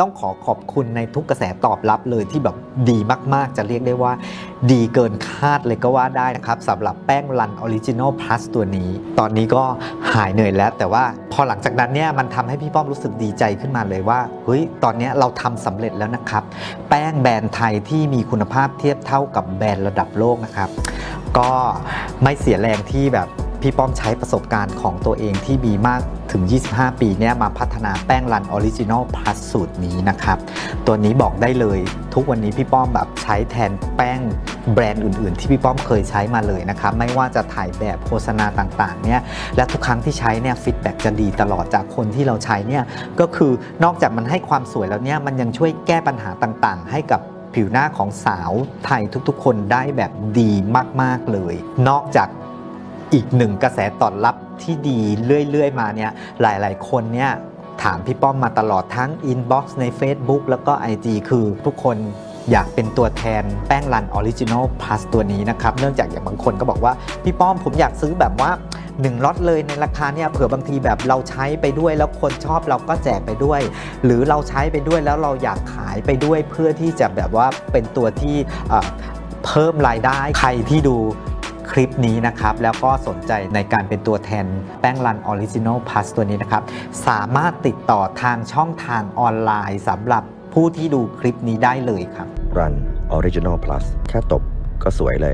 ต้องขอขอบคุณในทุกกระแสตอบรับเลยที่แบบดีมากๆ จะเรียกได้ว่า ดีเกินคาดเลยก็ว่าได้นะครับสำหรับแป้งรันออริจินอลพลัสตัวนี้ ตอนนี้ก็หายเหนื่อยแล้ว แต่ว่าพอหลังจากนั้นเนี่ยมันทำให้พี่ป้อมรู้สึกดีใจขึ้นมาเลยว่าเฮ้ยตอนนี้เราทำสำเร็จแล้วนะครับ แป้งแบรนด์ไทยที่มีคุณภาพเทียบเท่ากับแบรนด์ระดับโลกนะครับ ก็ไม่เสียแรงที่แบบพี่ป้อมใช้ประสบการณ์ของตัวเองที่มีมาก ถึง 25 ปีเนี่ยมาพัฒนาแป้งรันออริจินอลพลัสสูตรนี้นะครับ ตัวนี้บอกได้เลยทุกวันนี้พี่ป้อมแบบใช้แทนแป้งแบรนด์อื่น ๆ ที่พี่ป้อมเคยใช้มาเลยนะครับ ไม่ว่าจะถ่ายแบบโฆษณาต่างๆเนี่ยและทุกครั้งที่ใช้เนี่ยฟีดแบ็กจะดีตลอดจากคนที่เราใช้เนี่ยก็คือนอกจากมันให้ความสวยแล้วเนี่ยมันยังช่วยแก้ปัญหาต่างๆ ให้กับผิวหน้าของสาวไทยทุกๆ คนได้แบบดีมากๆเลย นอกจาก อีกหนึ่งกระแสตอบรับที่ดีเรื่อย ๆ มาเนี่ยหลาย ๆ คนเนี่ยถามพี่ป้อมมาตลอดทั้ง Inbox ใน Facebook แล้วก็ IG คือทุกคนอยากเป็นตัวแทนแป้งรันออริจินอลพลัสตัวนี้นะครับ เนื่องจากอย่างบางคนก็บอกว่า พี่ป้อมผมอยากซื้อแบบว่า 1ล็อตเลยในราคาเนี่ยเผื่อบางทีแบบเราใช้ไปด้วย แล้วคนชอบเราก็แจกไปด้วย หรือเราใช้ไปด้วยแล้วเราอยากขายไปด้วย เพื่อที่จะแบบว่าเป็นตัวที่เพิ่มรายได้ใครที่ดู คลิปนี้นะครับ แล้วก็สนใจในการเป็นตัวแทนแป้งรันออริจินอลพลัสตัวนี้นะครับ สามารถติดต่อทางช่องทางออนไลน์สำหรับผู้ที่ดูคลิปนี้ได้เลยครับ รันออริจินอลพลัสแค่ตบก็สวยเลย